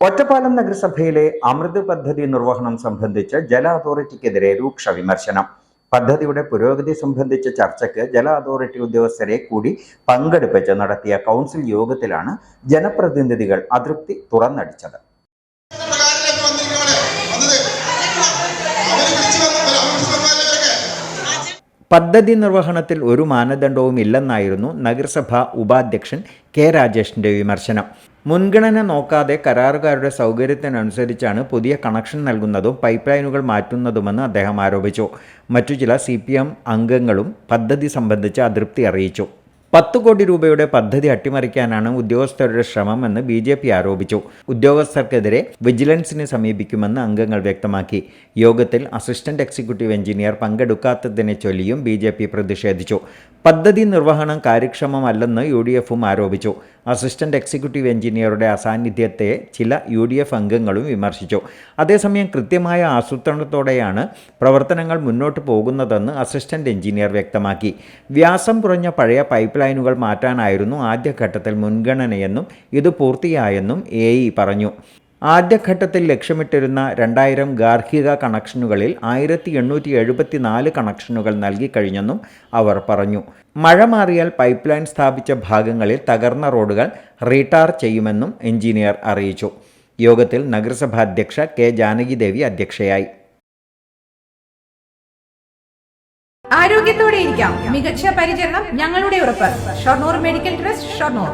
ഒറ്റപ്പാലം നഗരസഭയിലെ അമൃത് പദ്ധതി നിർവഹണം സംബന്ധിച്ച് ജല അതോറിറ്റിക്കെതിരെ രൂക്ഷ വിമർശനം. പദ്ധതിയുടെ പുരോഗതി സംബന്ധിച്ച ചർച്ചയ്ക്ക് ജല അതോറിറ്റി ഉദ്യോഗസ്ഥരെ കൂടി പങ്കെടുപ്പിച്ച് നടത്തിയ കൗൺസിൽ യോഗത്തിലാണ് ജനപ്രതിനിധികൾ അതൃപ്തി തുറന്നടിച്ചത്. പദ്ധതി നിർവഹണത്തിൽ ഒരു മാനദണ്ഡവും ഇല്ലെന്നായിരുന്നു നഗരസഭാ ഉപാധ്യക്ഷൻ കെ രാജേഷിന്റെ വിമർശനം. മുൻഗണന നോക്കാതെ കരാറുകാരുടെ സൗകര്യത്തിനനുസരിച്ചാണ് പുതിയ കണക്ഷൻ നൽകുന്നതും പൈപ്പ് ലൈനുകൾ മാറ്റുന്നതുമെന്ന് അദ്ദേഹം ആരോപിച്ചു. മറ്റു ചില സി അംഗങ്ങളും പദ്ധതി സംബന്ധിച്ച് അതൃപ്തി അറിയിച്ചു. പത്ത് കോടി രൂപയുടെ പദ്ധതി അട്ടിമറിക്കാനാണ് ഉദ്യോഗസ്ഥരുടെ ശ്രമമെന്ന് ബി ജെ പി ആരോപിച്ചു. ഉദ്യോഗസ്ഥർക്കെതിരെ വിജിലൻസിനെ സമീപിക്കുമെന്ന് അംഗങ്ങൾ വ്യക്തമാക്കി. യോഗത്തിൽ അസിസ്റ്റന്റ് എക്സിക്യൂട്ടീവ് എഞ്ചിനീയർ പങ്കെടുക്കാത്തതിനെ ചൊല്ലിയും ബി പ്രതിഷേധിച്ചു. പദ്ധതി നിർവഹണം കാര്യക്ഷമമല്ലെന്ന് യു ആരോപിച്ചു. അസിസ്റ്റന്റ് എക്സിക്യൂട്ടീവ് എഞ്ചിനീയറുടെ അസാന്നിധ്യത്തെ ചില യു ഡി എഫ് അംഗങ്ങളും വിമർശിച്ചു. അതേസമയം കൃത്യമായ ആസൂത്രണത്തോടെയാണ് പ്രവർത്തനങ്ങൾ മുന്നോട്ട് പോകുന്നതെന്ന് അസിസ്റ്റന്റ് എഞ്ചിനീയർ വ്യക്തമാക്കി. വ്യാസം കുറഞ്ഞ പഴയ പൈപ്പ് ലൈനുകൾ മാറ്റാനായിരുന്നു ആദ്യഘട്ടത്തിൽ മുൻഗണനയെന്നും ഇത് പൂർത്തിയായെന്നും എ പറഞ്ഞു. ആദ്യഘട്ടത്തിൽ ലക്ഷ്യമിട്ടിരുന്ന രണ്ടായിരം ഗാർഹിക കണക്ഷനുകളിൽ ആയിരത്തി എണ്ണൂറ്റി എഴുപത്തി നാല് കണക്ഷനുകൾ നൽകിക്കഴിഞ്ഞെന്നും അവർ പറഞ്ഞു. മഴ മാറിയാൽ പൈപ്പ് ലൈൻ സ്ഥാപിച്ച ഭാഗങ്ങളിൽ തകർന്ന റോഡുകൾ റീടാർ ചെയ്യുമെന്നും എഞ്ചിനീയർ അറിയിച്ചു. യോഗത്തിൽ നഗരസഭാ അധ്യക്ഷ കെ ജാനകിദേവി അധ്യക്ഷയായി. ആരോഗ്യത്തോടെ ഇരിക്കാം. മികച്ച പരിചരണം ഞങ്ങളുടെ ഉറപ്പ്. Shoranur medical trust Shoranur.